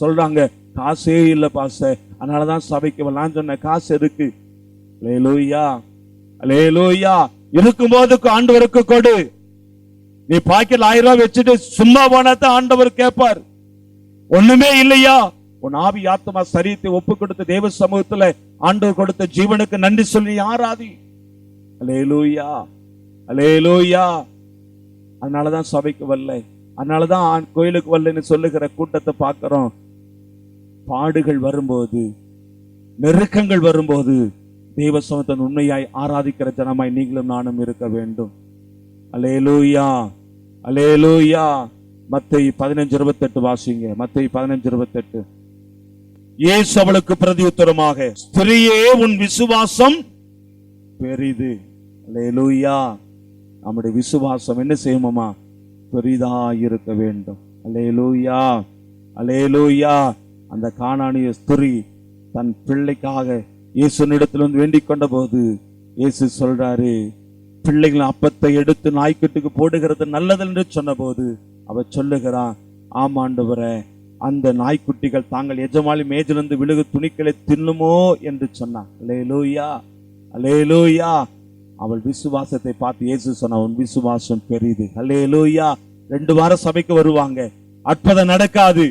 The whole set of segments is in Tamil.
சொல்றாங்க காசே இல்ல பாச அதனாலதான் சபைக்கு வரலாம் சொன்ன காசு இருக்கு அல்லேலூயா அல்லேலூயா இருக்கும்போது ஆண்டவருக்கு கொடு. நீ பாக்கெட் ஆயிரம் ரூபாய் வச்சுட்டு சும்மா போனா தான் ஆண்டவர் கேட்பார். ஒண்ணுமே இல்லையா? உன் ஆவி ஆத்மா சரீரத்தை ஒப்பு கொடுத்த தேவ சமூகத்துல ஆண்டவர் கொடுத்த ஜீவனுக்கு நன்றி சொல்லி யாராதி அலே லோய்யா அலே லோய்யா அதனாலதான் சபைக்கு வரல. அதனாலதான் ஆண் கோயிலுக்கு வரலன்னு சொல்லுகிற கூட்டத்தை பார்க்குறோம். பாடுகள் வரும்போது நெருக்கங்கள் வரும்போது தெய்வ சமத்தன் உண்மையாய் ஆராதிக்கிற ஜனமாய் நீங்களும் நானும் இருக்க வேண்டும். அலேலூயா அலேலூயா மத்தை பதினஞ்சு இருபத்தெட்டு வாசிங்க. மத்தை பதினஞ்சு இருபத்தெட்டு. ஏசு அவளுக்கு பிரதியுத்தரமாக ஸ்திரியே உன் விசுவாசம் பெரிது. அலேலூயா நம்முடைய விசுவாசம் என்ன செய்யுமாமா பெரிதாயிருக்க வேண்டும். அலேலூயா அலேலூயா அந்த காணானிய ஸ்துரி தன் பிள்ளைக்காக இயேசுனிடத்திலிருந்து வேண்டிக் கொண்ட போது இயேசு சொல்றாரு பிள்ளைகள் அப்பத்தை எடுத்து நாய்க்குட்டுக்கு போடுகிறது நல்லது என்று சொன்னபோது அவ சொல்லுகிறான் ஆமாண்டவரை அந்த நாய்க்குட்டிகள் தாங்கள் எஜமாலி மேஜிலிருந்து விழுகு துணிக்களை தின்னுமோ? என்று சொன்னான். அலேலூயா அலேலூயா அவள் விசுவாசத்தை பார்த்து இயேசு சொன்ன உன் விசுவாசம் பெரியது ஹலே லோய்யா ரெண்டு வாரம் சபைக்கு வருவாங்க. அற்புதம் நடக்காது.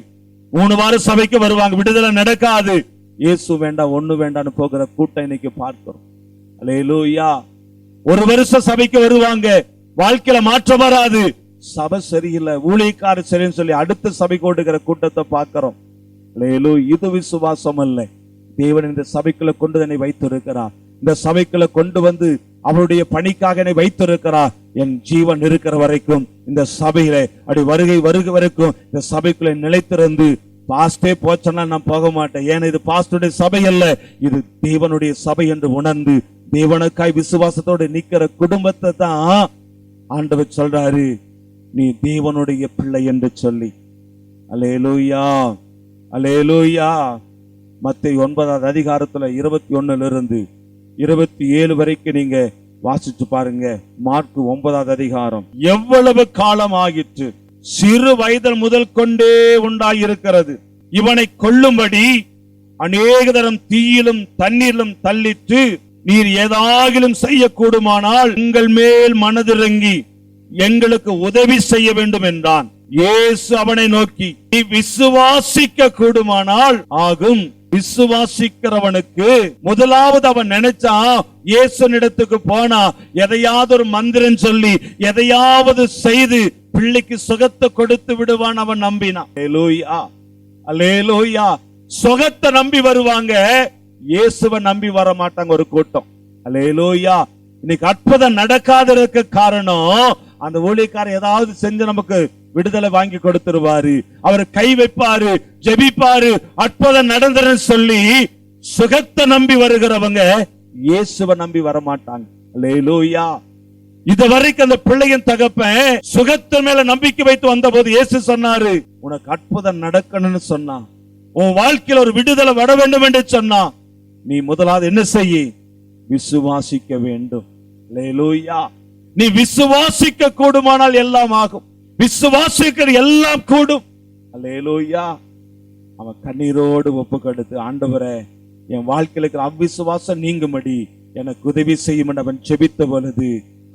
மூணு வாரம் சபைக்கு வருவாங்க. விடுதலை நடக்காது. இயேசு வேண்டாம் ஒண்ணு வேண்டாம்னு போகிற கூட்டம் இன்னைக்கு பார்க்கிறோம். அல்லேலூயா. ஒரு வருஷம் சபைக்கு வருவாங்க. வாழ்க்கையில மாற்றம் வராது. சபை சரியில்லை ஊழியக்காரர் சரின்னு சொல்லி அடுத்த சபைக்கு ஓடுகிற கூட்டத்தை பார்க்கிறோம். அல்லேலூ இது விசுவாசம் அல்ல. தேவன் இந்த சபைக்குள்ள கொண்டு என்னை வைத்திருக்கிறார். இந்த சபைக்குள்ள கொண்டு வந்து அவருடைய பணிக்காக என்னை வைத்திருக்கிறார். என் ஜீவன் இருக்கிற வரைக்கும் இந்த சபையில அப்படி வருகை வருகை வரைக்கும் இந்த சபைக்குள்ள நிலைத்திருந்து பாஸ்டே போச்சேன்னா நான் போக மாட்டேன். ஏன்னா இது பாஸ்டுடைய சபை அல்ல. இது தேவனுடைய சபை என்று உணர்ந்து தேவனுக்காய் விசுவாசத்தோடு நிக்கிற குடும்பத்தை தான் ஆண்டவர் சொல்றாரு. நீ தேவனுடைய பிள்ளை என்று சொல்லி. அலேலூயா அலேலூயா மத்திய ஒன்பதாவது அதிகாரத்துல இருபத்தி ஒன்னுல இருந்து இருபத்தி ஏழு வரைக்கும் நீங்க வாசிச்சு பாருங்க. மார்க் ஒன்பதாவது அதிகாரம். எவ்வளவு காலம் ஆகிற்று சிறு வயதில் முதல் கொண்டே உண்டாயிருக்கிறது. இவனை கொல்லும்படி அநேக தரம் தீயிலும் தண்ணீரிலும் தள்ளிட்டு நீர் ஏதாகிலும் செய்யக்கூடுமானால் உங்கள் மேல் மனதிறங்கி எங்களுக்கு உதவி செய்ய வேண்டும் என்றான். இயேசு அவனை நோக்கி நீ விசுவாசிக்க கூடுமானால் ஆகும். விசுவாசிக்கிறவனுக்கு முதலாவது அவன் நினைச்சான் இயேசுனிடத்துக்கு போனா எதையாவது ஒரு மந்திரம் சொல்லி எதையாவது செய்து பிள்ளைக்கு சுகத்தை கொடுத்து விடுவான் அவன் நம்பினான். அல்லேலூயா அல்லேலூயா சுகத்தை நம்பி வருவாங்க இயேசுவை நம்பி வர மாட்டாங்க ஒரு கூட்டம். அலேலோயா இன்னைக்கு அற்புதம் நடக்காத இருக்க காரணம் அந்த ஊழியக்காரன் ஏதாவது செஞ்சு நமக்கு விடுதலை வாங்கி கொடுத்துருவாரு. அவர் கை வைப்பாரு ஜெபிப்பாரு அற்புதம் நடந்ததுன்னு சொல்லி சுகத்தை நம்பி வருகிறவங்க இயேசுவை நம்பி வர மாட்டாங்க இது வரைக்கும் அந்த பிள்ளையின் தகப்பன் சுகத்தின் மேல நம்பிக்கை வைத்து வந்த போது இயேசு சொன்னாரு உனக்கு அற்புதம் நடக்கணும்னு சொன்னான் உன் வாழ்க்கையில ஒரு விடுதலை வர வேண்டும் என்று சொன்னான் நீ முதலாவது என்ன செய்ய? விசுவாசிக்க வேண்டும். அல்லேலூயா நீ விசுவாசிக்க கூடுமானால் எல்லாம் ஆகும். விசுவாசிக்கிற எல்லாம் கூடும். அல்லேலூயா. அவன் கண்ணீரோடு ஒப்பு கொடுத்து ஆண்டவரை என் வாழ்க்கையில இருக்கிற அவ்விசுவாசம் நீங்கும்படி எனக்கு உதவி செய்யும் அவன் செபித்த பொழுது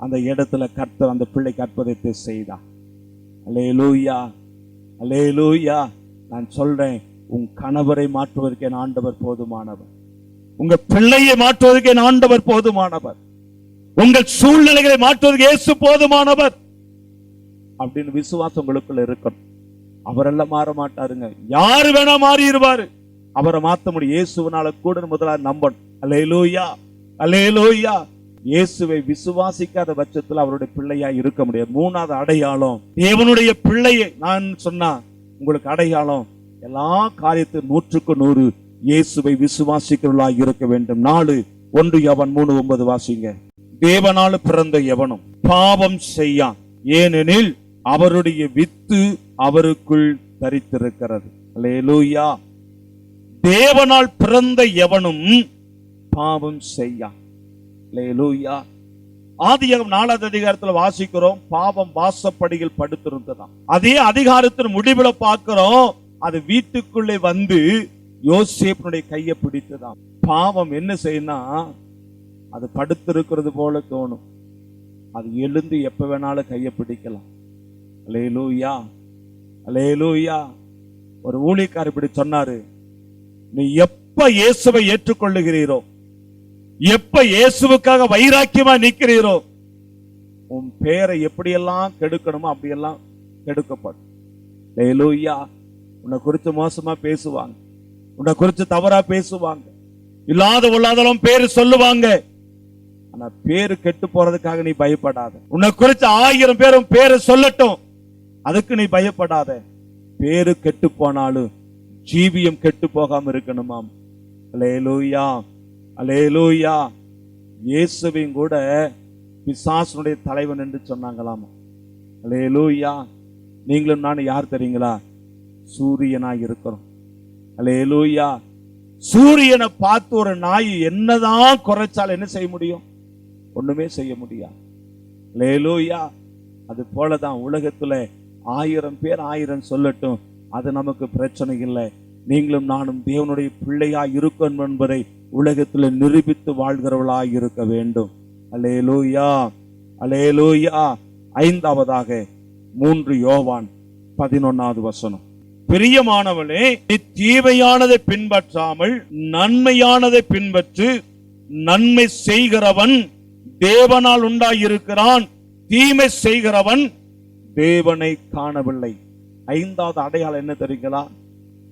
அந்த இடத்துல கர்த்தர் அந்த பிள்ளைக்கு அற்புதத்தை செய்தான் அலே லூயா நான் சொல்றேன் உன் கணவரை மாற்றுவதற்கு என் ஆண்டவர் போதுமானவர். உங்க பிள்ளையை மாற்றுவதற்கு என் ஆண்டவர் போதுமானவர். உங்கள் சூழ்நிலைகளை மாற்றுவதற்கு இயேசு போதுமானவர். அப்படின்னு விசுவாசம் உங்களுக்குள்ள இருக்கணும். அவரெல்லாம் மாற மாட்டாருங்க. யாரு வேணா மாறிடுவாரு. அவரை மாத்த முடியும். இயேசுவனால கூட முதல்ல நம்பணும். அலேலோயா அலேலோயா இயேசுவை விசுவாசிக்காத பட்சத்தில் அவருடைய பிள்ளையா இருக்க முடியாது. மூணாவது அடையாளம் தேவனுடைய பிள்ளையை. நான் சொன்னா உங்களுக்கு அடையாளம் எல்லா காரியத்தையும் நூற்றுக்கு நூறு இயேசுவை விசுவாசிக்கிறவர்களா இருக்க வேண்டும். நாலு ஒன்று எவன் மூணு ஒன்பது வாசிங்க. தேவனால பிறந்த எவனும் பாவம் செய்யான். ஏனெனில் அவருடைய வித்து அவருக்குள் தரித்திருக்கிறது. அல்லேலூயா. தேவனால் பிறந்த எவனும் பாவம் செய்யா. ஆதி ஆதியாகமம் நாலாவது அதிகாரத்துல வாசிக்கிறோம் பாவம் வாசப்படியில் படுத்திருந்ததாம். அதே அதிகாரத்தின் முடிவுல பார்க்கிறோம் அது வீட்டுக்குள்ளே வந்து யோசேப்பனுடைய கையை பிடித்ததாம். பாவம் என்ன செய்யணும் அது படுத்திருக்கிறது போல தோணும். அது எழுந்து எப்ப வேணாலும் கையை பிடிக்கலாம். அலே லூயா அலே லூயா ஒரு ஊழிக்கார் இப்படி சொன்னாரு. நீ எப்ப இயேசுவை ஏற்றுக்கொள்ளுகிறீரோ எப்ப இயேசுவுக்காக வைராக்கியமா நிற்கிறீரோ உன் பேரை எப்படியெல்லாம் கெடுக்கணுமோ அப்படியெல்லாம் கெடுக்கப்படும். லேலூயா உன்னை குறித்து மோசமா பேசுவாங்க. உன்னை குறித்து தவறா பேசுவாங்க. இல்லாத உள்ளாதெல்லாம் பேரு சொல்லுவாங்க. ஆனா பேரு கெட்டு போறதுக்காக நீ பயப்படாத. உன்னை குறித்து ஆயிரம் பேரும் பேரை சொல்லட்டும். அதுக்கு நீ பயப்படாத. பேரு கெட்டு போனாலும் ஜீவியம் கெட்டு போகாம இருக்கணுமாம். அலேலூயா அலேலூயா இயேசுவையும் கூட பிசாசனுடைய தலைவன் என்று சொன்னாங்களாமா. அலேலூயா நீங்களும் நானும் யார் தெரியுங்களா? சூரியனா இருக்கிறோம். அலேலூயா சூரியனை பார்த்து ஒரு நாய் என்னதான் குறைச்சால் என்ன செய்ய முடியும்? ஒண்ணுமே செய்ய முடியாது. லேலூயா அது போலதான் உலகத்துல ஆயிரம் பேர் ஆயிரம் சொல்லட்டும் அது நமக்கு பிரச்சனை இல்லை. நீங்களும் நானும் தேவனுடைய பிள்ளையா இருக்கணும் என்பதை உலகத்தில் நிரூபித்து வாழ்கிறவளாய் இருக்க வேண்டும். அலே லூயா அலே லூயா ஐந்தாவதாக மூன்று யோவான் பதினொன்னாவது வசனம். பிரியமானவளே நீ தீமையானதை பின்பற்றாமல் நன்மையானதை பின்பற்று நன்மை செய்கிறவன் தேவனால் உண்டாயிருக்கிறான் தீமை செய்கிறவன் தேவனை காணவில்லை. ஐந்தாவது அடையாளம் என்ன தெரியுங்களா?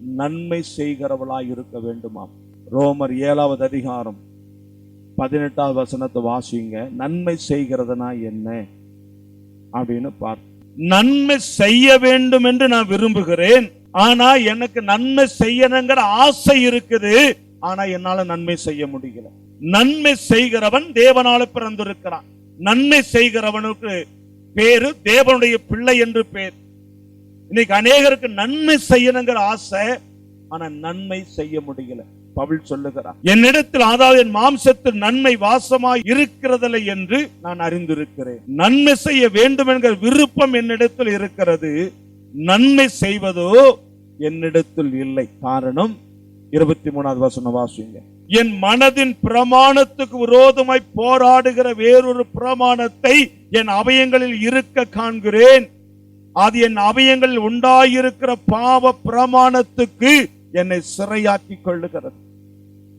நன்மை செய்கிறவளாய் இருக்க வேண்டுமாம். ரோமர் ஏழாவது அதிகாரம் பதினெட்டாவது வசனத்தை வாசிங்க. நன்மை செய்கிறதுனா என்ன? அப்படின்னு பார். நன்மை செய்ய வேண்டும் என்று நான் விரும்புகிறேன். ஆனா எனக்கு நன்மை செய்யணுங்கிற ஆசை இருக்குது. ஆனா என்னால நன்மை செய்ய முடியல. நன்மை செய்கிறவன் தேவனால பிறந்திருக்கிறான். நன்மை செய்கிறவனுக்கு பேரு தேவனுடைய பிள்ளை என்று பேர். இன்னைக்கு அநேகருக்கு நன்மை செய்யணுங்கிற ஆசை ஆனா நன்மை செய்ய முடியல. பவுல் சொல்லுகிறார் என்னிடத்தில் அதாவது என் மாம்சத்தில் நன்மை வாசமாய் இருக்கிறதில்லை என்று நான் அறிந்திருக்கிறேன். நன்மை செய்ய வேண்டும் என்கிற விருப்பம் என்னிடத்தில் இருக்கிறது. நன்மை செய்வதோ என்னிடத்தில் இல்லை. காரணம் இருபத்தி மூணாவது வாசன வாசிங்க. என் மனதின் பிரமாணத்துக்கு விரோதமாய் போராடுகிற வேறொரு பிரமாணத்தை என் அவயங்களில் இருக்க காண்கிறேன். அது என் அவயங்களில் உண்டாயிருக்கிற பாவ பிரமாணத்துக்கு என்னை சிறையாக்கி கொள்ளுகிறது.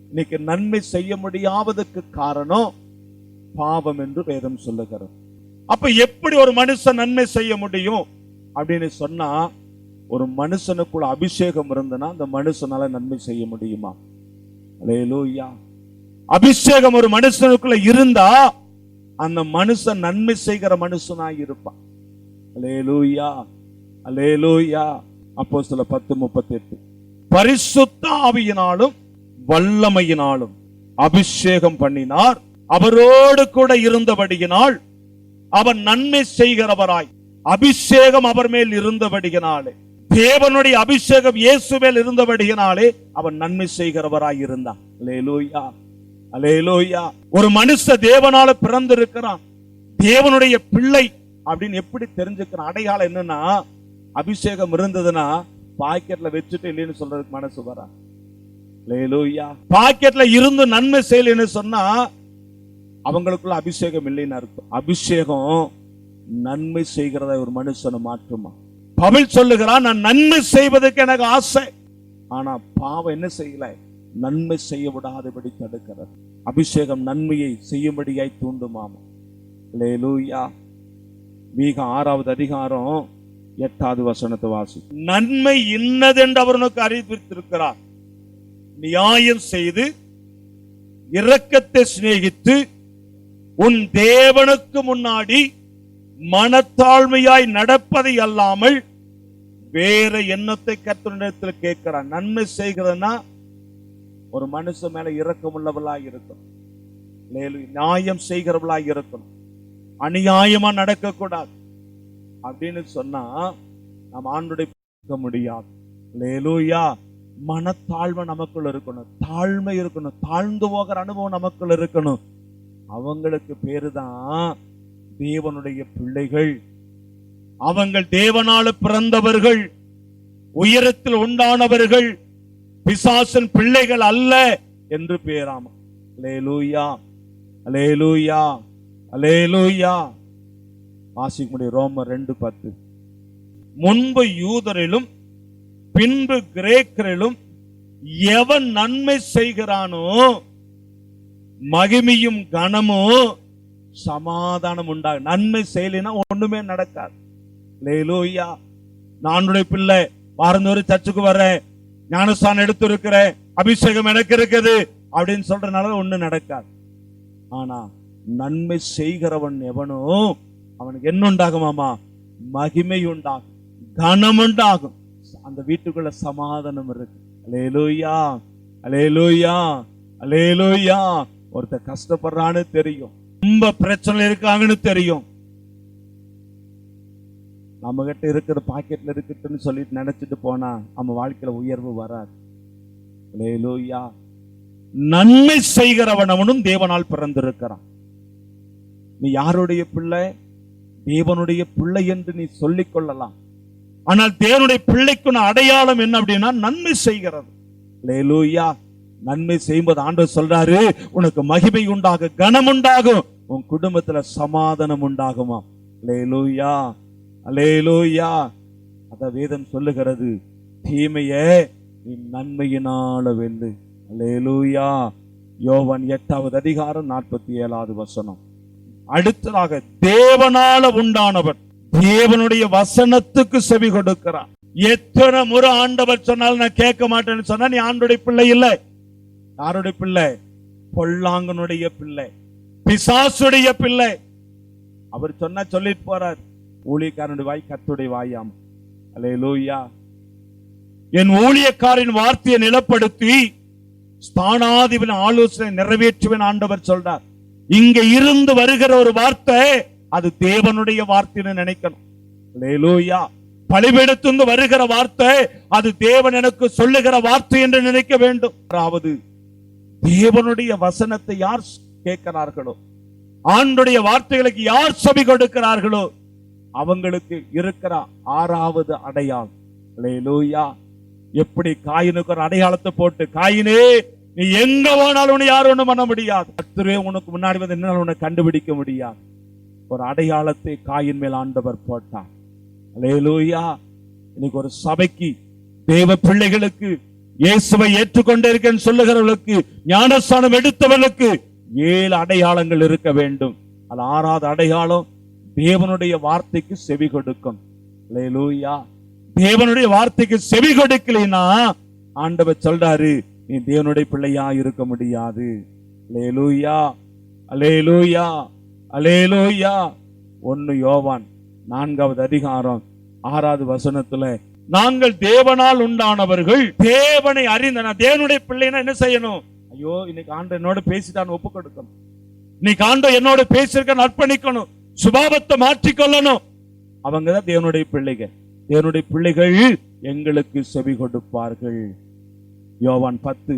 இன்னைக்கு நன்மை செய்ய முடியாததுக்கு காரணம் பாவம் என்று வேதம் சொல்லுகிறது. அப்ப எப்படி ஒரு மனுஷன் நன்மை செய்ய முடியும்? அப்படின்னு சொன்னா ஒரு மனுஷனுக்குள்ள அபிஷேகம் இருந்தனா அந்த மனுஷனால நன்மை செய்ய முடியுமா? அபிஷேகம் ஒரு மனுஷனுக்குள்ள இருந்தா அந்த மனுஷன் நன்மை செய்கிற மனுஷனாய் இருப்பான். அலேலூயா அலேலூயா அப்போ சில பத்து முப்பத்தி எட்டு பரிசுத்த ஆவியினாலும் வல்லமையினாலும் அபிஷேகம் பண்ணினார். அவரோடு கூட இருந்தபடியினால் அவர் நன்மை செய்கிறவராய். அபிஷேகம் அவர் மேல் இருந்தபடியினாலே. தேவனுடைய அபிஷேகம் இயேசுவேல் இருந்தபடியினாலே அவன் நன்மை செய்கிறவராய் இருந்தான். அலேலூயா. அலேலூயா. ஒரு மனுஷ தேவனால பிறந்திருக்கிறான். தேவனுடைய பிள்ளை அப்படின்னு எப்படி தெரிஞ்சுக்கிறான்? அடையாளம் என்னன்னா அபிஷேகம் இருந்ததுன்னா பாக்கெட்ல வச்சுட்டு இல்லைன்னு சொல்றதுக்கு மனசு வரா? லேலூயா பாக்கெட்ல இருந்து நன்மை செய்யலைன்னு சொன்னா அவங்களுக்குள்ள அபிஷேகம் இல்லைன்னு அர்த்தம். அபிஷேகம் நன்மை செய்கிறத ஒரு மனுஷனை மாற்றுமா? பவுல் சொல்லுகிறான் நான் நன்மை செய்வதற்கு எனக்கு ஆசை. ஆனா பாவம் என்ன செய்யல? நன்மை செய்ய விடாதபடி தடுக்கிறது. அபிஷேகம் நன்மையை செய்யும்படியாய் தூண்டுமாமா. லேலூயா மீக ஆறாவது அதிகாரம் எட்டாவது வசனத்தை வாசி நன்மை இன்னதென்று அவர் உனக்கு அறிவித்திருக்கிறார். நியாயம் செய்து இரக்கத்தை சிநேகித்து உன் தேவனுக்கு முன்னாடி மனத்தாழ்மையாய் நடப்பதை அல்லாமல் வேற எண்ணத்தை கத்தனிடத்தில் கேட்கிறான். நன்மை செய்கிறதுனா ஒரு மனுஷன் மேல இரக்கம் இருக்கணும். நியாயம் செய்கிறவளா இருக்கணும். அநியாயமா நடக்க கூடாது அப்படின்னு சொன்னா நம்ம ஆண்டுடைய பார்க்க முடியாது. லேலூயா மனத்தாழ்மை நமக்குள்ள இருக்கணும். தாழ்மை இருக்கணும். தாழ்ந்து போகிற அனுபவம் நமக்குள்ள இருக்கணும். அவங்களுக்கு பேரு தான் தேவனுடைய பிள்ளைகள். அவங்கள் தேவனால பிறந்தவர்கள் உயரத்தில் உண்டானவர்கள் பிசாசன் பிள்ளைகள் அல்ல என்று பேராம. அலேலூயா அலேலூயா அலேலூயா வாசிக்க ரோம ரெண்டு பத்து. முன்பு யூதரிலும் பின்பு கிரேக்கரிலும் எவன் நன்மை செய்கிறானோ மகிமையும் கனமும் சமாதானம் உண்டாகும் நன்மை செய்யலைன்னா ஒண்ணுமே நடக்காது. லேலோய்யா நானுடைய பிள்ளை. வாரந்தோறு சர்ச்சுக்கு வர்றேன். ஞானஸ்தானம் எடுத்து இருக்கிறேன் அபிஷேகம் எனக்கு இருக்குது அப்படின்னு சொல்றதுனால ஒண்ணு நடக்காது. ஆனா நன்மை செய்கிறவன் எவனோ அவனுக்கு என்ன உண்டாகுமாமா மகிமை உண்டாகும். கனம் உண்டாகும். அந்த வீட்டுக்குள்ள சமாதானம் இருக்கு. அலேலூயா அலேலூயா அலேலூயா ஒருத்தர் கஷ்டப்படுறான்னு தெரியும். ரொம்ப பிரச்சனை இருக்காங்கன்னு தெரியும். நம்ம கிட்ட இருக்கிற பாக்கெட்ல இருக்கட்டுன்னு சொல்லிட்டு நினைச்சிட்டு போனா நம்ம வாழ்க்கையில உயர்வு வராது. நன்மை செய்கிறவனவனும் தேவனால் பிறந்திருக்கிறான். நீ யாருடைய பிள்ளை? தேவனுடைய பிள்ளை என்று நீ சொல்லிக் கொள்ளலாம். ஆனால் தேவனுடைய பிள்ளைக்குன அடையாளம் என்ன அப்படின்னா நன்மை செய்கிறது. லேலூயா நன்மை செய்யும்போது ஆண்டு சொல்றாரு உனக்கு மகிமை உண்டாக கனம் உண்டாகும் உன் குடும்பத்துல சமாதானம் உண்டாகுமா? லேலூயா அலேலூயா அத வேதம் சொல்லுகிறது தீமையே நீ நன்மையினால வெல்லு. அலேலூயா யோவன் எட்டாவது அதிகாரம் நாற்பத்தி ஏழாவது வசனம். அடுத்ததாக தேவனால உண்டானவர் தேவனுடைய வசனத்துக்கு செவி கொடுக்கிறார். எத்தனை முறை ஆண்டவர் சொன்னாலும் நான் கேட்க மாட்டேன்னு சொன்னா நீ ஆண்டுடைய பிள்ளை இல்லை. யாருடைய பிள்ளை? பொல்லாங்கனுடைய பிள்ளை. பிசாசுடைய பிள்ளை. அவர் சொன்னா சொல்லிட்டு போறார். ஊழியக்காரனுடைய வாய் கத்துடைய வாயாம். அல்லேலூயா. என் ஊழியக்காரின் வார்த்தையை நிலப்படுத்தி ஸ்தானாதிபன் ஆலோசனை நிறைவேற்றுவேன் ஆண்டவர் சொல்றார். இங்க இருந்து வருகிற ஒரு வார்த்தை அது தேவனுடைய வார்த்தைன்னு நினைக்கணும். அல்லேலூயா. பலிபீடத்திலிருந்து வருகிற வார்த்தை அது தேவன் எனக்கு சொல்லுகிற வார்த்தை என்று நினைக்க வேண்டும். அதாவது தேவனுடைய வசனத்தை யார் கேட்கிறார்களோ? ஆண்டுடைய வார்த்தைகளுக்கு யார் செவி கொடுக்கிறார்களோ? அவங்களுக்கு இருக்கிற ஆறாவது அடையாளம். எப்படி காயினுக்கு ஒரு அடையாளத்தை போட்டு காயினே நீ எங்க போனாலும் யாரும் ஒண்ணும் பண்ண முடியாது. கர்த்தரே உனக்கு முன்னாடி வந்து என்ன உன்னை கண்டுபிடிக்க முடியாது. ஒரு அடையாளத்தை காயின் மேல் ஆண்டவர் போட்டார். அல்லேலூயா இன்னைக்கு ஒரு சபைக்கு தேவ பிள்ளைகளுக்கு இயேசுவை ஏற்றுக்கொண்டிருக்கேன்னு சொல்லுகிறவர்களுக்கு ஞானஸ்தானம் எடுத்தவர்களுக்கு ஏழு அடையாளங்கள் இருக்க வேண்டும். அது ஆறாவது அடையாளம் தேவனுடைய வார்த்தைக்கு செவி கொடுக்கும். அல்லேலூயா. தேவனுடைய வார்த்தைக்கு செவி கொடுக்கலைன்னா ஆண்டவர் சொல்றாரு நீ தேவனுடைய பிள்ளையா இருக்க முடியாது. லேலூயா அலேலூயா அலேலூயா ஒன்னு யோவான் நான்காவது அதிகாரம் ஆறாவது வசனத்துல நாங்கள் தேவனால் உண்டானவர்கள் தேவனை அறிந்த நான் தேவனுடைய பிள்ளைனா என்ன செய்யணும்? ஐயோ இன்னைக்கு ஆண்டு என்னோட பேசிட்டான்னு ஒப்பு கொடுக்கணும். இன்னைக்கு ஆண்டு என்னோட பேசியிருக்க அர்ப்பணிக்கணும். சுபாவத்தை மாற்றிக்கொள்ளணும். அவங்க தான் தேவனுடைய பிள்ளைகள். தேவனுடைய பிள்ளைகள் எங்களுக்கு செவி கொடுப்பார்கள். யோவான் பத்து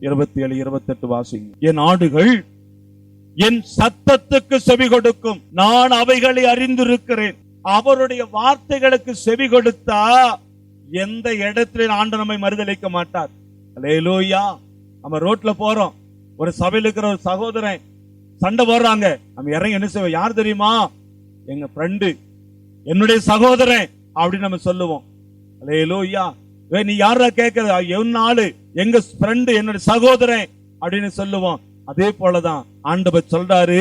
இருபத்தி ஏழு இருபத்தி எட்டு வாசிங்க. என் ஆடுகள் என் சத்தத்துக்கு செவி கொடுக்கும். நான் அவைகளை அறிந்திருக்கிறேன். அவருடைய வார்த்தைகளுக்கு செவி கொடுத்தா எந்த இடத்துல ஆண்டு நம்மை மறுதளிக்க மாட்டார். அல்லேலூயா நம்ம ரோட்ல போறோம். ஒரு சபையில் இருக்கிற ஒரு சகோதரன் சண்டை போடுறாங்க. நம்ம இறங்கி என்ன செய்வோம்? யார் தெரியுமா? எங்க ஃப்ரெண்டு என்னுடைய சகோதரன் அப்படின்னு நம்ம சொல்லுவோம். லையலோ ஐயா வே நீ யாரா கேட்கறது என் ஆளு எங்க ஃப்ரெண்டு என்னுடைய சகோதரன் அப்படின்னு சொல்லுவோம். அதே போலதான் ஆண்டவர் சொல்றாரு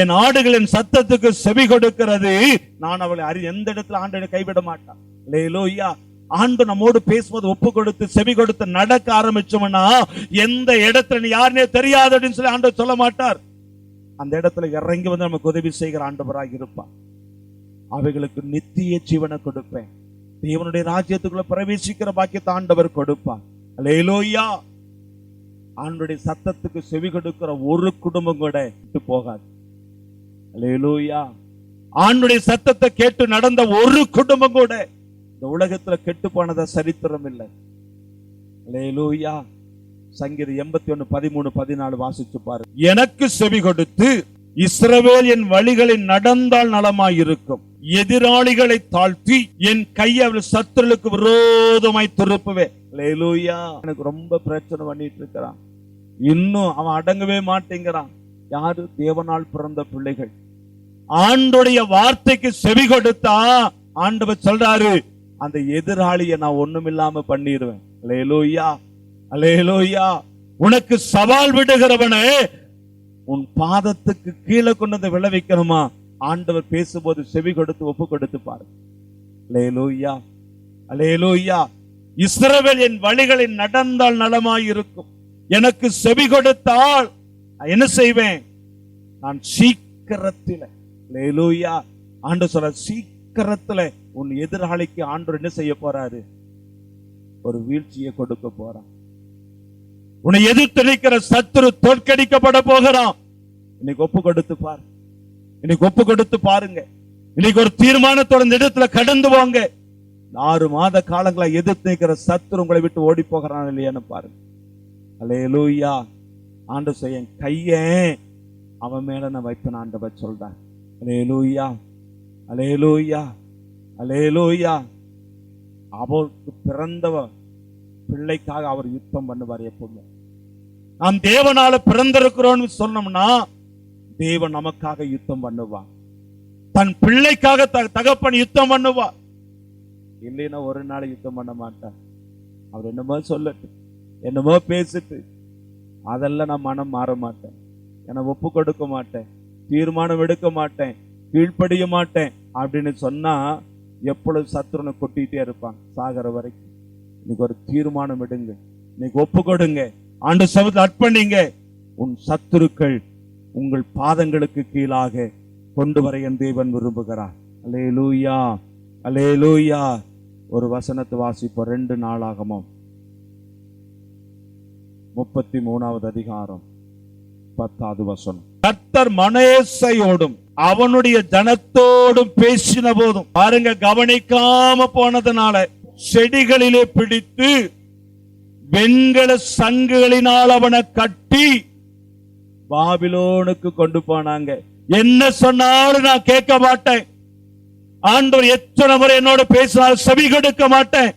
என் ஆடுகளின் சத்தத்துக்கு செவி கொடுக்கிறது. நான் அவளை அறி எந்த இடத்துல ஆண்டனை கைவிட மாட்டான்? அல்லேலூயா ஆண்டு நம்மோடு பேசுவது ஒப்பு கொடுத்து செவி கொடுத்து நடக்க ஆரம்பிச்சோம்னா எந்த இடத்துல நீ யாருனே தெரியாது அப்படின்னு சொல்லி ஆண்டு சொல்ல மாட்டார். அந்த இடத்துல இறங்கி வந்து நமக்கு உதவி செய்கிற ஆண்டவராக இருப்பார். அவைகளுக்கு நித்திய ஜீவனை கொடுப்பேன். தேவனுடைய ராஜ்யத்துக்குள்ள பிரவேசிக்கிற பாக்கியத்தை ஆண்டவர் கொடுப்பார். அல்லேலூயா ஆண்டுடைய சத்தத்துக்கு செவி கொடுக்கிற ஒரு குடும்பம் கூட விட்டு போகாது. அல்லேலூயா ஆண்டுடைய சத்தத்தை கேட்டு நடந்த ஒரு குடும்பம் கூட இந்த உலகத்துல கெட்டு போனதா சரித்திரம் இல்லை. அல்லேலூயா சங்கீதம் எண்பத்தி ஒன்று பதிமூணு பதினாலு வாசிச்சு பாரு. எனக்கு செவி கொடுத்து இஸ்ரவேல் என் வழிகளில் நடந்தால் நலமாயிருக்கும். எதிராளிகளை தாழ்த்தி என் கையை அவள் சத்துருளுக்கு விரோதமாய் திருப்புவே. லேலூயா எனக்கு ரொம்ப பிரச்சனை பண்ணிட்டு இருக்கிறான். இன்னும் அவன் அடங்கவே மாட்டேங்கிறான். யாரு? தேவனால் பிறந்த பிள்ளைகள். ஆண்டுடைய வார்த்தைக்கு செவி கொடுத்தா ஆண்டவர் சொல்றாரு அந்த எதிராளியை நான் ஒண்ணுமில்லாம பண்ணிடுவேன் லேலூயா அலேலோயா உனக்கு சவால் விடுகிறவனே உன் பாதத்துக்கு கீழே கொண்டு வந்து விளைவிக்கணுமா? ஆண்டவர் பேசும்போது செவி கொடுத்து ஒப்பு கொடுத்து பாருங்க லேலோயா அலேலோயா இஸ்ரவேல் என் வழிகளில் நடந்தால் நலமாயிருக்கும். எனக்கு செவி கொடுத்தால் என்ன செய்வேன்? நான் சீக்கிரத்தில் லேலூயா ஆண்டு சொல்ற சீக்கிரத்துல உன் எதிராளிக்கு ஆண்டு என்ன செய்ய போறாரு? ஒரு வீழ்ச்சியை கொடுக்க போறான். உன்னை எதிர்த்து நிற்கிற சத்துரு தோற்கடிக்கப்பட போகிறான். இன்னைக்கு ஒப்பு கொடுத்து பாரு. இன்னைக்கு ஒப்பு கொடுத்து பாருங்க. இன்னைக்கு ஒரு தீர்மானத்தோட இந்த இடத்துல கடந்து போங்க ஆறு மாத காலங்களை எதிர்த்து நிற்கிற சத்துரு உங்களை விட்டு ஓடி போகிறான் இல்லையான்னு பாருங்க. அல்லேலூயா ஆண்டு செய்ய கைய அவன் மேல நான் வைப்பேன் ஆண்டவர் சொல்றேன் அலேலூயா அலேலூயா அலேலோயா அவருக்கு பிறந்தவ பிள்ளைக்காக அவர் யுத்தம் பண்ணுவார் எப்பவுமே நாம் தேவனால பிறந்திருக்கிறோம்னு சொன்னோம்னா தேவன் நமக்காக யுத்தம் பண்ணுவார். தன் பிள்ளைக்காக த- தகப்பன் யுத்தம் பண்ணுவார். இல்லைன்னா ஒரு நாள் யுத்தம் பண்ண மாட்டார். அவர் என்னமோ சொல்லட்டு என்னமோ பேசிட்டு அதெல்லாம் நான் மனம் மாற மாட்டேன். என்னை ஒப்பு கொடுக்க மாட்டேன் தீர்மானம் எடுக்க மாட்டேன் கீழ்ப்படிய மாட்டேன் அப்படின்னு சொன்னா எப்பொழுது சத்ருனை கொட்டிட்டே இருப்பான்? சாகர வரைக்கும். இன்னைக்கு ஒரு தீர்மானம் எடுங்க. இன்னைக்கு ஒப்பு கொடுங்க. ஆண்டு சபத்தில் அர்ப்பணிங்க. உன் சத்துருக்கள் உங்கள் பாதங்களுக்கு கீழாக கொண்டு வர என் தேவன் விரும்புகிறார். அலே லூயா அலே லூயா ஒரு வசனத்தை வாசிப்போம். ரெண்டு நாளாகமும் முப்பத்தி மூணாவது அதிகாரம். பத்தாவது வசனம். கர்த்தர் மனேசையோடும் அவனுடைய தனத்தோடும் பேசின போதும் பாருங்க கவனிக்காம போனதுனால செடிகளிலே பிடித்து வெண்கல சங்குகளினால் அவனை கட்டி பாபிலோனுக்கு கொண்டு போனாங்க. என்ன சொன்னாலும் நான் கேட்க மாட்டேன். ஆண்டவர் எத்தனை முறை என்னோட பேசினாலும் செவி கொடுக்க மாட்டேன்.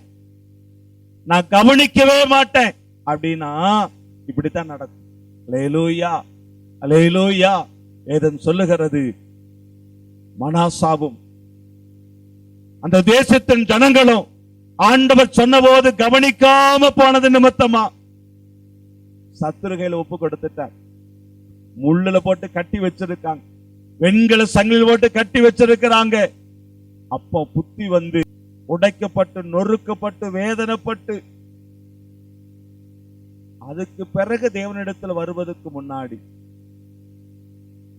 நான் கவனிக்கவே மாட்டேன். அப்படின்னா இப்படித்தான் நடக்கும். லேலூயா அலேலூயா ஏதன் சொல்லுகிறது மனாசாவும் அந்த தேசத்தின் ஜனங்களும் ஆண்டவர் சொன்னபோது கவனிக்காம போனது நிமித்தமா சத்துருகையில ஒப்பு கொடுத்துட்டார். முள்ளுல போட்டு கட்டி வச்சிருக்காங்க. வெண்கல சங்கிலில் போட்டு கட்டி வச்சிருக்கிறாங்க. அப்போ புத்தி வந்து உடைக்கப்பட்டு நொறுக்கப்பட்டு வேதனைப்பட்டு. அதுக்கு பிறகு தேவனிடத்துல வருவதற்கு முன்னாடி.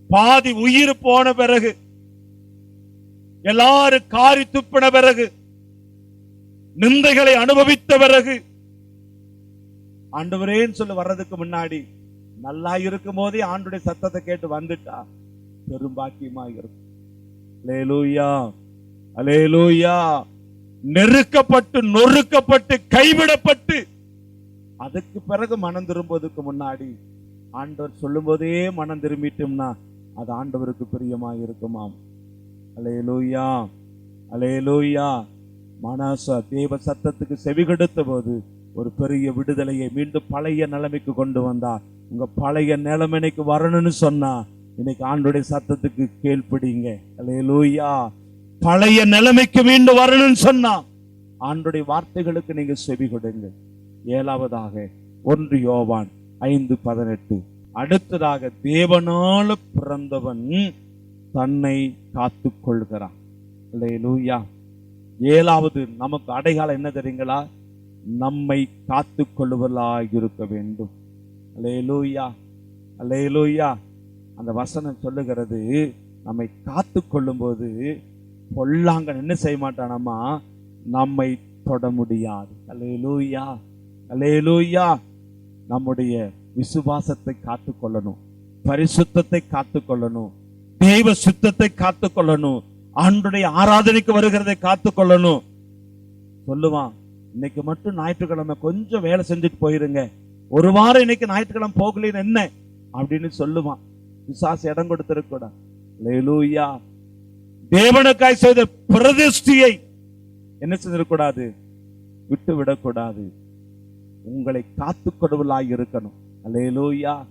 பாதி உயிர் போன பிறகு எல்லாரும் காரி துப்பின பிறகு நிந்தைகளை அனுபவித்த பிறகு ஆண்டவரேன்னு சொல்லி வர்றதுக்கு முன்னாடி நல்லா இருக்கும் போதே ஆண்டுடைய சத்தத்தை கேட்டு வந்துட்டா பெரும்பாக்கியமா இருக்கும். அலேலூயா அலேலூயா நெருக்கப்பட்டு நொறுக்கப்பட்டு கைவிடப்பட்டு அதுக்கு பிறகு மனம் திரும்புவதுக்கு முன்னாடி ஆண்டவர் சொல்லும் போதே மனம் திரும்பிட்டோம்னா அது ஆண்டவருக்கு பிரியமா இருக்குமாம். அலையலூயா அலையலூயா. மனாசா தேவ சத்தத்துக்கு செவி கெடுத்த போது ஒரு பெரிய விடுதலையை மீண்டும் பழைய நிலைமைக்கு கொண்டு வந்தா உங்க பழைய நிலைமைக்கு வரணும்னு சொன்னா இன்னைக்கு ஆண்டுடைய சத்தத்துக்கு கேள்விப்படிங்க. அலையலூயா. பழைய நிலைமைக்கு மீண்டும் வரணும்னு சொன்னா ஆண்டுடைய வார்த்தைகளுக்கு நீங்க செவி கொடுங்க. ஏழாவதாக ஒன்று யோவான் ஐந்து பதினெட்டு. அடுத்ததாக தேவனால பிறந்தவன் தன்னை காத்து கொள்கிறான் அல்லேலூயா. ஏழாவது நமக்கு அடையாளம் என்ன தெரியுங்களா? நம்மை காத்து கொள்ளுவர்களாக இருக்க வேண்டும். அல்லேலூயா. அல்லேலூயா. அந்த வசனம் சொல்லுகிறது நம்மை காத்து கொள்ளும்போது பொல்லாங்கன் என்ன செய்ய மாட்டானம்மா நம்மை தொட முடியாது. அல்லேலூயா. அல்லேலூயா. நம்முடைய விசுவாசத்தை காத்து கொள்ளணும் பரிசுத்தத்தை காத்து கொள்ளணும் தேவ சுத்தத்தை காத்துக் கொள்ளணும் ஆண்டுடைய ஆராதனைக்கு வருகிறதை காத்து கொள்ளணும் சொல்லுவான் இன்னைக்கு மட்டும் ஞாயிற்றுக்கிழமை கொஞ்சம் வேலை செஞ்சுட்டு போயிருங்க. ஒரு வாரம் இன்னைக்கு ஞாயிற்றுக்கிழமை போகலன்னு என்ன? அப்படின்னு சொல்லுவான். விசாசி இடம் கொடுத்திருக்கூடா லேலூயா தேவனுக்காய் செய்த பிரதிஷ்டியை என்ன செஞ்சிடக்கூடாது? விட்டு விடக்கூடாது உங்களை காத்து கொள்வலாய் இருக்கணும். அலேலூயா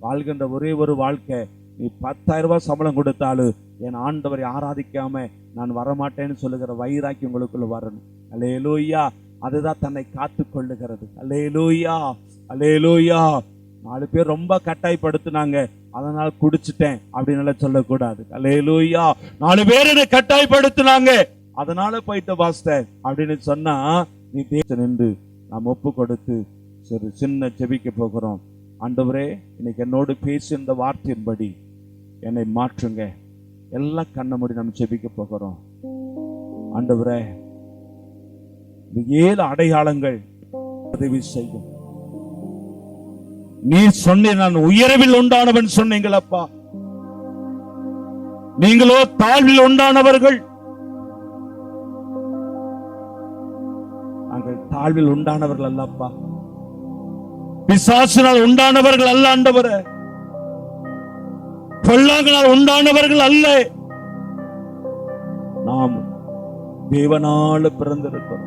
வாழ்கின்ற ஒரே ஒரு வாழ்க்கை. நீ பத்தாயிரம் ரூபாய் சம்பளம் கொடுத்தாலும் என் ஆண்டவரை ஆராதிக்காம நான் வரமாட்டேன்னு சொல்லுகிற வைராக்கி உங்களுக்குள்ள வரணும். அல்லேலூயா. அதுதான் தன்னை காத்து கொள்ளுகிறது அல்லேலூயா. அல்லேலூயா. நாலு பேர் ரொம்ப கட்டாயப்படுத்தினாங்க. அதனால் குடிச்சிட்டேன் அப்படின்னு சொல்லக்கூடாது. அல்லேலூயா. நாலு பேர் என்னை கட்டாயப்படுத்தினாங்க. அதனால போயிட்டு பாஸ்டர் அப்படின்னு சொன்னா நீ தேச நின்று நாம் ஒப்பு கொடுத்து சரி சின்ன செபிக்க போகிறோம். ஆண்டவரே இன்னைக்கு என்னோடு பேசி இந்த வார்த்தையின்படி என்னை மாற்றுங்க. எல்லாம் கண்ண மூடி நம்ம செபிக்க போகிறோம். ஆண்டவரே ஏழு அடையாளங்கள் உதவி செய்யும். நீ சொன்ன நான் உயரவில் உண்டானவன் சொன்னீங்களப்பா நீங்களோ தாழ்வில் உண்டானவர்கள். நாங்கள் தாழ்வில் உண்டானவர்கள் அல்லப்பா பிசாசினால் உண்டானவர்கள் அல்ல ஆண்டவரே. பொல்லாங்கனால் உண்டானவர்கள் அல்ல. நாம் தேவனால பிறந்திருக்கிறோம்.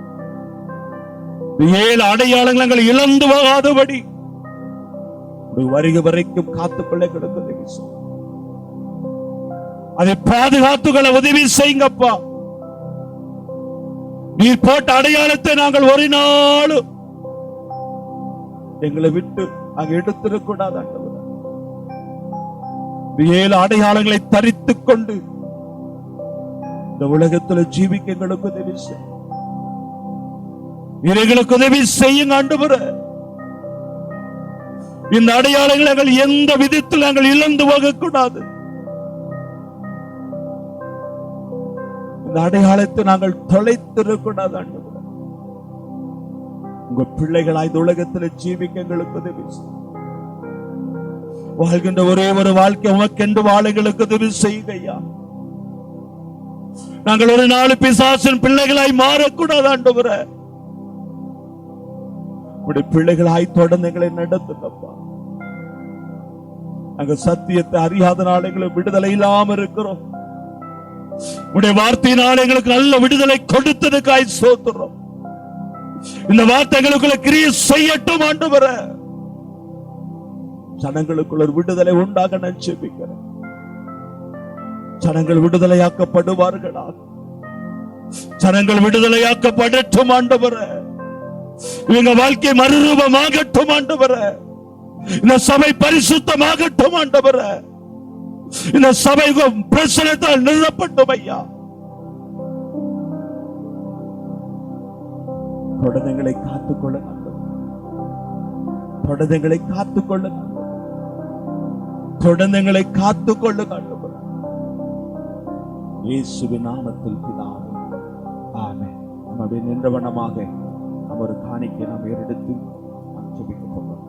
ஏழு அடையாளங்கள் நாங்கள் இழந்து போகாதபடி. வருகை வரைக்கும் காத்துக்கொள்ள கிடக்குது அதை பாதுகாத்துக்களை உதவி செய்யுங்கப்பா. நீர் போட்ட அடையாளத்தை நாங்கள் ஒரு நாளும் எங்களை விட்டு அங்க எடுத்துடக்கூடாது ஆண்டவரே. இந்த ஏழு அடையாளங்களை தரித்துக் கொண்டு இந்த உலகத்துல ஜீவிக்க எங்களுக்கு உதவி செய்யும் உதவி செய்யுங்க ஆண்டு இந்த அடையாளங்களை நாங்கள் எந்த விதத்தில் நாங்கள் இழந்து போகக்கூடாது. இந்த அடையாளத்தை நாங்கள் தொலைத்திருக்கூடாது ஆண்டு உங்க பிள்ளைகளாய் இந்த உலகத்தில் ஜீவிக்க எங்களுக்கு உதவி செய்யும். வாழ்கின்ற ஒரே ஒரு வாழ்க்கை உமக்கென்று வாழ எங்களுக்கு உதவி செய்கையா? நாங்கள் ஒரு நாலு பிசாசின் பிள்ளைகளாய் மாறக்கூடாது ஆண்டவரே. உடைய பிள்ளைகளாய் தொடர்ந்து எங்களை நடத்துங்கப்பா. நாங்க சத்தியத்தை அறியாத நாளைகளை விடுதலை இல்லாம இருக்கிறோம். உடைய வார்த்தையினால் எங்களுக்கு நல்ல விடுதலை கொடுத்ததுக்காய் சோத்துறோம். இந்த வார்த்தைகளுக்குள்ள கிரியை செய்யட்டும் ஆண்டு வர ஜனங்களுக்குள்ள ஒரு விடுதலை உண்டாக நான் செபிக்கிறேன் ஜனங்கள் விடுதலையாக்கப்படுவார்களா ஜனங்கள் விடுதலையாக்கப்படட்டும் ஆண்டவர. இவங்க வாழ்க்கை மறுரூபமாகட்டும் ஆண்டவர. இந்த சபை பரிசுத்தமாகட்டும் ஆண்டவர. இந்த சபை பிரச்சனைத்தால் நிறுத்தப்பட்டும் ஐயா. தொடர்ந்துங்களை காத்துக்கொள்ள தொடர்ந்துங்களை காத்துக்கொள்ள தொடர்ந்துங்களை காத்துக்கொள்ள கொள்ள இயேசுவின் நாமத்தில் பிதாவே ஆமென். நம்ம அப்படியே நின்ற வண்ணமாக நம்ம ஒரு காணிக்கை நாம் ஏறெடுத்து நாம் ஜெபிக்க போகிறோம்.